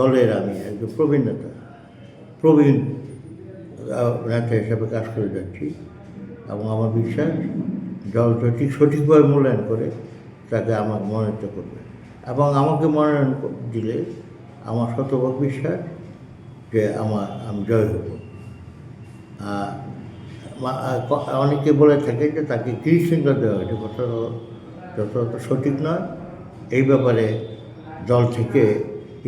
দলের আমি একজন প্রবীণ নেতা। প্রবীণ নেতা হিসাবে কাজ করে যাচ্ছি এবং আমার বিশ্বাস দল যদি সঠিকভাবে মূল্যায়ন করে তাকে আমাকে মনোনীত করবে। এবং আমাকে মনোনয়ন দিলে আমার শতভাগ বিশ্বাস যে আমার, আমি জয় হব। অনেকে বলে থাকে যে তাকে কৃষ্ণিঙ্গ দেওয়া হয়েছে। কথা যথাযথ সঠিক নয়। এই ব্যাপারে দল থেকে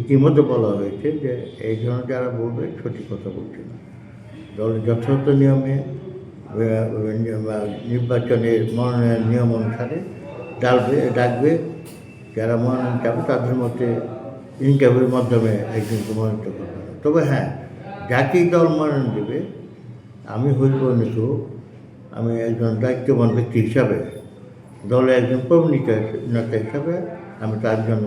ইতিমধ্যে বলা হয়েছে যে এই ধরনের যারা বলবে সঠিক কথা বলছে না। দল যথাযথ নিয়মে, নির্বাচনের মনোনয়ন নিয়ম অনুসারে ডাকবে ডাকবে। যারা মনোনয়ন চাবে তাদের মধ্যে ইন্টারভিউর মাধ্যমে একজনকে মনোনীত করবে তবে হ্যাঁ যাকেই দল মনোনয়ন দেবে, আমি হইব নিত আমি একজন দায়িত্ববান ব্যক্তি হিসাবে দলে একজন প্রবণিত নেতা হিসাবে আমি তার জন্য